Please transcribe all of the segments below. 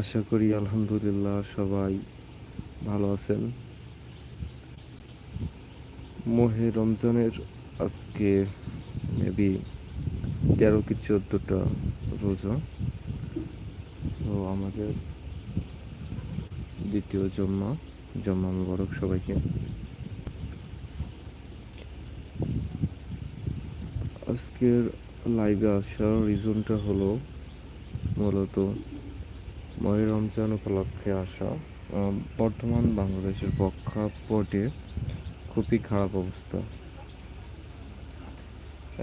আশা করি আলহামদুলিল্লাহ সবাই ভালো আছেন। মহে রমজানের আজকে মেবি তেরো কি চোদ্দোটা রোজা। তো আমাদের দ্বিতীয় জম্মা জম্মা মুবারক সবাইকে। আজকের লাইভে আসার রিজনটা হলো মূলত মহে রমজান উপলক্ষে আসা বর্তমান বাংলাদেশের প্রেক্ষাপটে খুবই খারাপ অবস্থা।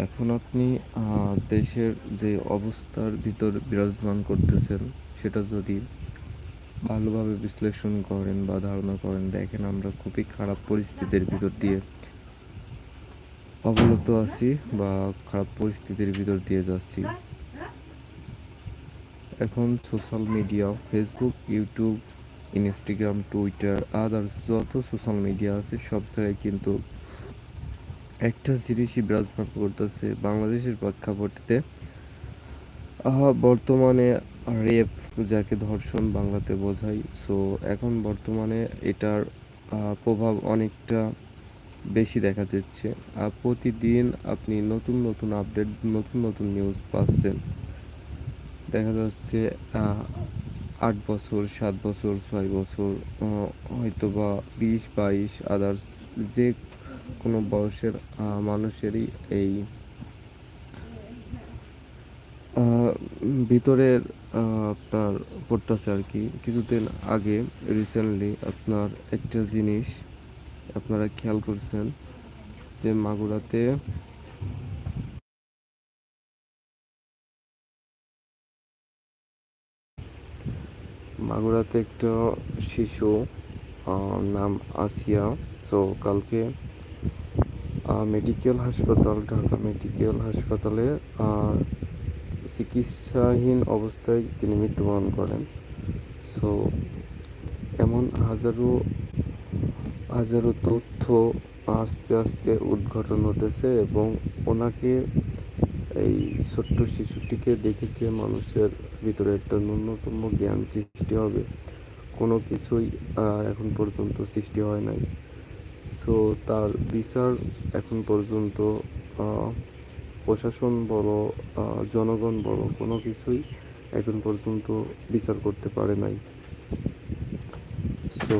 এখন আপনি দেশের যে অবস্থার ভিতর বিরাজমান করতেছেন, সেটা যদি ভালোভাবে বিশ্লেষণ করেন বা ধারণা করেন, দেখেন আমরা খুবই খারাপ পরিস্থিতির ভিতর দিয়ে অবনত আছি বা খারাপ পরিস্থিতির ভিতর দিয়ে যাচ্ছি। এখন social media Facebook YouTube Instagram Twitter others যত সোশ্যাল মিডিয়া আছে, সব জায়গায় কিন্তু একটা জিনিসই বিরাজমান করতেছে বাংলাদেশের প্রেক্ষাপটে। বর্তমানে রেপ যাকে ধর্ষণ বাংলাতে বোঝায় সো এখন বর্তমানে এটার প্রভাব অনেকটা বেশি দেখা যাচ্ছে প্রতিদিন আপনি নতুন নতুন আপডেট নতুন নতুন নিউজ পাচ্ছেন। দেখা যাচ্ছে আট বছর, সাত বছর, ছয় বছর হয়তো বা বিশ, বাইশ, আদার্স যে কোনো বয়সের মানুষেরই এই ভিতরের আপনার পড়তেছে আর কি। কিছুদিন আগে রিসেন্টলি আপনার একটা জিনিস আপনারা খেয়াল করছেন যে মাগুরাতে মাগুরাতে একটা শিশু নাম আসিয়া, সো কালকে মেডিকেল হাসপাতাল, ঢাকা মেডিকেল হাসপাতালে চিকিৎসাহীন অবস্থায় তিনি মৃত্যুবরণ করেন। সো এমন হাজারো হাজারো তথ্য আস্তে আস্তে উদ্ঘাটন হতেছে এবং ওনাকে এই ছোট্ট শিশুটিকে দেখেছে মানুষের ভিতরে একটা ন্যূনতম জ্ঞান সৃষ্টি হবে। কোনো কিছুই এখন পর্যন্ত সৃষ্টি হয় নাই। সো তার বিচার এখন পর্যন্ত প্রশাসন বলো জনগণ বলো, কোনো কিছুই এখন পর্যন্ত বিচার করতে পারে নাই। সো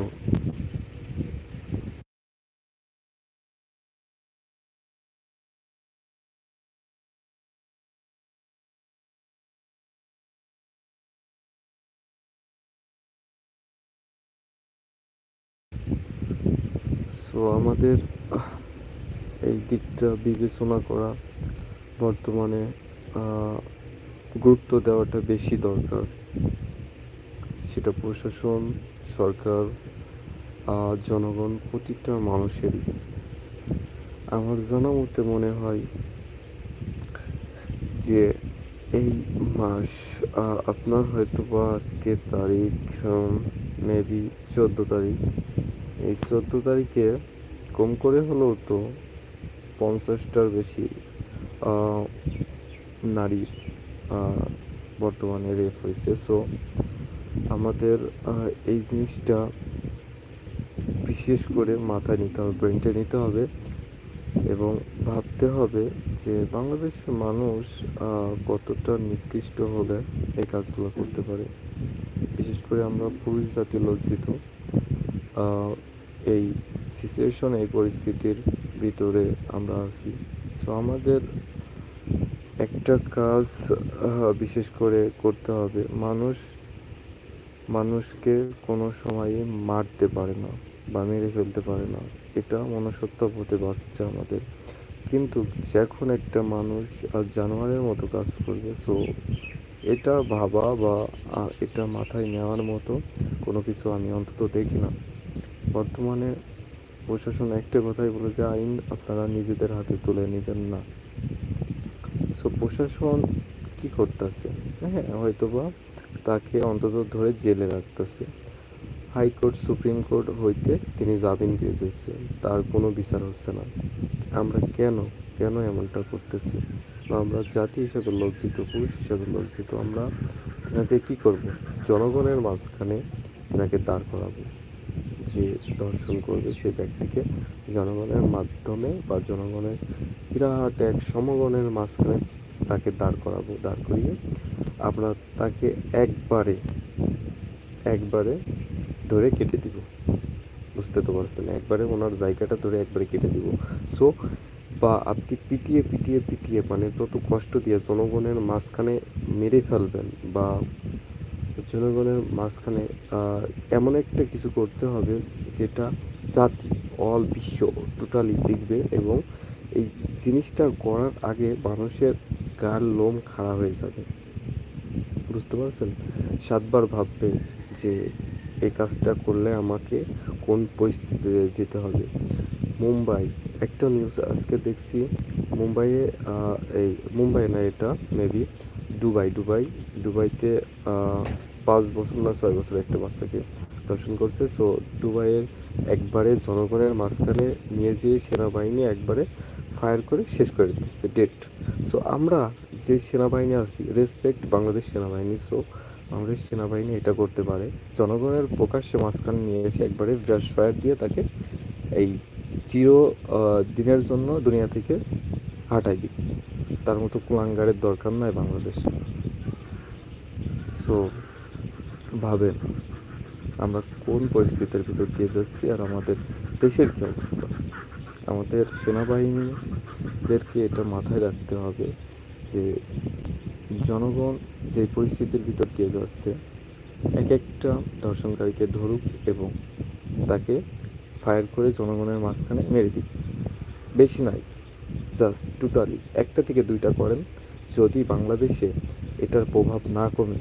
সো আমাদের এই দিকটা বিবেচনা করা বর্তমানে গুরুত্ব দেওয়াটা বেশি দরকার। সেটা প্রশাসন, সরকার জনগণ, প্রতিটা মানুষেরই। আমার জানা মতে মনে হয় যে এই মাস আপনার হয়তো বা আজকে তারিখ মেবি চোদ্দ তারিখ। এই চোদ্দ তারিখে কম করে হলেও তো পঞ্চাশটার বেশি নারী বর্তমানে রেপ হয়েছে। সো আমাদের এই জিনিসটা বিশেষ করে মাথায় নিতে হবে ব্রেনটে নিতে হবে এবং ভাবতে হবে যে বাংলাদেশের মানুষ কতটা নিকৃষ্ট হলে এই কাজগুলো করতে পারে। বিশেষ করে আমরা পুরুষ জাতি লজ্জিত। এই সিচুয়েশন এই পরিস্থিতির ভিতরে আমরা আছি। সো আমাদের একটা কাজ বিশেষ করে করতে হবে। মানুষ মানুষকে কোনো সময়ে মারতে পারে না বা মেরে ফেলতে পারে না। এটা মনুষ্যত্ব হতে পারছে আমাদের। কিন্তু যখন একটা মানুষ আহ, জানোয়ারের মতো কাজ করবে সো এটা ভাবা বা এটা মাথায় নেওয়ার মতো কোনো কিছু আমি অন্তত দেখি না। বর্তমানে প্রশাসন একটা কথাই বলে যে আইন আপনারা নিজেদের হাতে তুলে নেবেন না। সো প্রশাসন কি করতেছে? হ্যাঁ হয়তো বা তাকে অন্তত ধরে জেলে রাখতেছে। হাইকোর্ট সুপ্রিম কোর্ট হইতে তিনি জামিন পেয়ে যাচ্ছেন, তার কোনো বিচার হচ্ছে না। আমরা কেন? কেন এমনটা করতেছি? বা আমরা জাতি হিসাবে লজ্জিত, পুরুষ হিসাবে লজ্জিত, আমরা এনাকে কি করব? জনগণের মাঝখানে তাকে দাঁড় করাবো। যে দর্শন করবে সেই ব্যক্তিকে জনগণের মাধ্যমে বা জনগণের বিরাট এক সমগণের মাঝখানে তাকে দাঁড় করাবো, দাঁড় করিয়ে আমরা তাকে একবারে একবারে ধরে কেটে দিব। বুঝতে তো পারছেন? একবারে ওনার জায়গাটা ধরে একবারে কেটে দিব। সো বা আপনি পিটিয়ে পিটিয়ে পিটিয়ে মানে যত কষ্ট দিয়ে জনগণের মাঝখানে মেরে ফেলবেন বা জনগণের মাঝখানে এমন একটা কিছু করতে হবে যেটা জাতি অল বিশ্ব টোটালি দেখবে এবং এই জিনিসটা করার আগে মানুষের গার লোম খাড়া হয়ে যাবে। বুঝতে পারছেন? সাতবার ভাববে যে এই কাজটা করলে আমাকে কোন পরিস্থিতিতে যেতে হবে। মুম্বাই, একটা নিউজ আজকে দেখছি, মুম্বাইয়ে এই মুম্বাই না এটা মেবি দুবাই। দুবাই, দুবাইতে পাঁচ বছর না ছয় বছর একটা বাচ্চাকে দর্শন করছে। সো দুবাইয়ের একবারে জনগণের মাঝখানে নিয়ে যেয়ে সেনাবাহিনী একবারে ফায়ার করে শেষ করে দিচ্ছে ডেট সো আমরা যে সেনাবাহিনী আছি রেসপেক্ট বাংলাদেশ সেনাবাহিনী। সো বাংলাদেশ সেনাবাহিনী এটা করতে পারে। জনগণের প্রকাশ্যে মাঝখানে নিয়ে এসে একবারে ব্রাশ ফায়ার দিয়ে তাকে এই চির দিনের জন্য দুনিয়া থেকে হাঁটাই দিই তার মতো কুলাঙ্গারের দরকার নাই বাংলাদেশ। সো ভাবেন আমরা কোন পরিস্থিতির ভিতর দিয়ে যাচ্ছি আর আমাদের দেশের কী অবস্থা? আমাদের সেনাবাহিনীদেরকে এটা মাথায় রাখতে হবে যে জনগণ যে পরিস্থিতির ভিতর দিয়ে যাচ্ছে, এক একটা ধর্ষণকারীকে ধরুক এবং তাকে ফায়ার করে জনগণের মাঝখানে মেরে দিক। বেশি নাই জাস্ট টোটালি একটা থেকে দুইটা করেন, যদি বাংলাদেশে এটার প্রভাব না কমে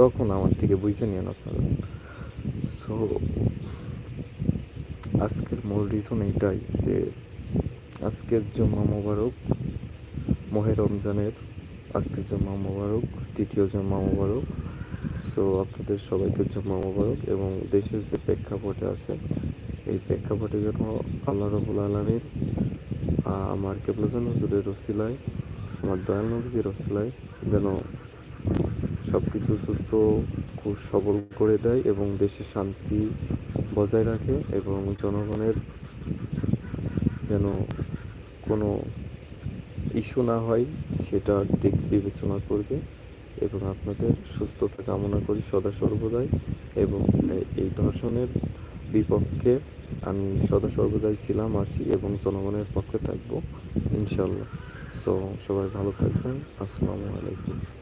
তখন আমার থেকে বুঝে নিন আপনারা। সো আজকের মূল রিজন এইটাই যে, আজকের জমা মোবারক, মহে রমজানের আজকের জমা মোবারক, দ্বিতীয় জমা মোবারক। সো আপনাদের সবাইকে জমা মোবারক এবং দেশের যে প্রেক্ষাপটে আছে, এই প্রেক্ষাপটে যেন আল্লাহ রবুল আলমীর আমার কেবলাজান হুজুরের রসিলায় আমার দয়াল নবীজির রসিলায় যেন সব কিছু সুস্থ, খুব সবল করে দেয় এবং দেশে শান্তি বজায় রাখে এবং জনগণের যেন কোনো ইস্যু না হয়, সেটা দিক বিবেচনা করবে এবং আপনাদের সুস্থতা কামনা করি সদা সর্বদাই এবং এই ধর্ষণের বিপক্ষে আমি সদা সর্বদাই ছিলাম, আছি এবং জনগণের পক্ষে থাকব ইনশাল্লাহ সো সবাই ভালো থাকবেন। আসসালামু আলাইকুম।